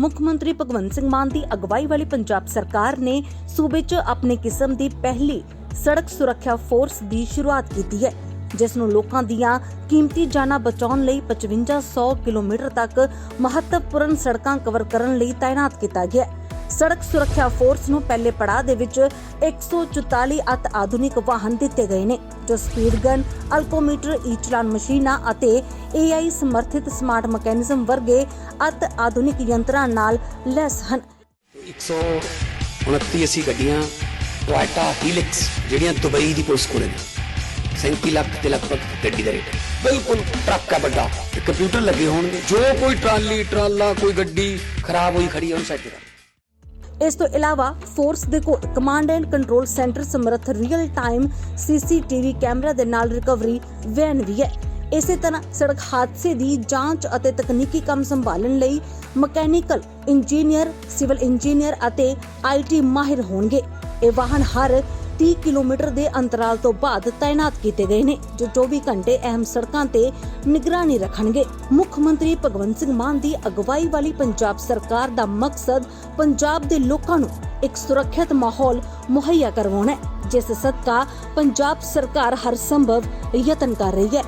ਮੁੱਖ ਮੰਤਰੀ ਭਗਵੰਤ ਸਿੰਘ ਮਾਨ ਦੀ ਅਗਵਾਈ ਵਾਲੀ ਪੰਜਾਬ ਸਰਕਾਰ ਨੇ ਸੂਬੇ 'ਚ ਆਪਣੀ ਕਿਸਮ ਦੀ ਪਹਿਲੀ ਸੜਕ ਸੁਰੱਖਿਆ ਫੋਰਸ ਦੀ ਸ਼ੁਰੂਆਤ ਕੀਤੀ ਹੈ, ਜਿਸ ਨੂੰ ਲੋਕਾਂ ਦੀਆਂ ਕੀਮਤੀ ਜਾਨਾਂ ਬਚਾਉਣ ਲਈ 5500 ਕਿਲੋਮੀਟਰ ਤੱਕ ਮਹੱਤਵਪੂਰਨ ਸੜਕਾਂ ਕਵਰ ਕਰਨ ਲਈ ਤਾਇਨਾਤ ਕੀਤਾ ਗਿਆ ਹੈ। ਸੜਕ ਸੁਰੱਖਿਆ ਫੋਰਸ ਨੂੰ ਪਹਿਲੇ ਪੜਾਅ ਦੇ ਵਿੱਚ 144 ਅਤ ਆਧੁਨਿਕ ਵਾਹਨ ਦਿੱਤੇ ਗਏ ਨੇ, ਜੋ ਸਪੀਡ ਗਨ, ਅਲਕੋਮੀਟਰ ਈ ਮਸ਼ੀਨਾਂ ਅਤੇ AI ਸਮਰਥਿਤ ਸਮਾਰਟ ਮੈਕੈਨਿਜ਼ਮ ਵਰਗੇ ਅਤ ਆਧੁਨਿਕ ਯੰਤਰਾਂ ਨਾਲ ਲੈਸ ਹਨ। 129 ਅਸੀਂ ਗੱਡੀਆਂ ਟੋਇਟਾ ਹੀਲਿਕਸ, ਜਿਹੜੀਆਂ ਦੁਬਈ ਦੀ ਪੁਲਿਸ ਕੋਲੇ ਨੇ। 37 ਲੱਖ ਦੇ ਲਗਭਗ ਗੱਡੀ ਦਾ ਰੇਟ। ਬਿਲਕੁਲ ਟਰੱਕ ਆ ਵੱਡਾ। ਤੇ ਕੰਪਿਊਟਰ ਲੱਗੇ ਹੋਣਗੇ। ਜੋ ਕੋਈ ਟਰਾਲੀ, ਟਰਾਲਾ, ਕੋਈ ਗੱਡੀ ਖਰਾਬ ਹੋਈ ਖੜੀ ਹੈ, ਉਹਨੂੰ ਸੈੱਟ ਕਰ ਇਸ ਤੋਂ ਇਲਾਵਾ ਫੋਰਸ ਦੇ ਕਮਾਂਡ ਐਂਡ ਕੰਟਰੋਲ ਸੈਂਟਰ ਸਮਰੱਥ ਰੀਅਲ ਟਾਈਮ ਸੀਸੀਟੀਵੀ ਕੈਮਰਾ ਦੇ ਨਾਲ ਰਿਕਵਰੀ ਵੈਨ ਵੀ ਹੈ। ਇਸੇ ਤਰ੍ਹਾਂ ਸੜਕ ਹਾਦਸੇ ਦੀ ਜਾਂਚ ਅਤੇ ਤਕਨੀਕੀ ਕੰਮ ਸੰਭਾਲਣ ਲਈ ਮਕੈਨੀਕਲ ਇੰਜੀਨੀਅਰ, ਸਿਵਲ ਇੰਜੀਨੀਅਰ ਅਤੇ ਆਈਟੀ ਮਾਹਿਰ ਹੋਣਗੇ। ਇਹ ਵਾਹਨ ਹਰ 30 ਕਿਲੋਮੀਟਰ ਦੇ ਅੰਤਰਾਲ ਤੋਂ ਬਾਅਦ ਤਾਇਨਾਤ ਕੀਤੇ ਗਏ ਨੇ, ਜੋ 24 ਘੰਟੇ ਅਹਿਮ ਸੜਕਾਂ ਤੇ ਨਿਗਰਾਨੀ ਰੱਖਣਗੇ। ਮੁੱਖ ਮੰਤਰੀ ਭਗਵੰਤ ਸਿੰਘ ਮਾਨ ਦੀ ਅਗਵਾਈ ਵਾਲੀ ਪੰਜਾਬ ਸਰਕਾਰ ਦਾ ਮਕਸਦ ਪੰਜਾਬ ਦੇ ਲੋਕਾਂ ਨੂੰ ਇੱਕ ਸੁਰੱਖਿਅਤ ਮਾਹੌਲ ਮੁਹੱਈਆ ਕਰਵਾਉਣਾ ਹੈ, ਜਿਸ ਸਦਕਾ ਪੰਜਾਬ ਸਰਕਾਰ ਹਰ ਸੰਭਵ ਯਤਨ ਕਰ ਰਹੀ ਹੈ।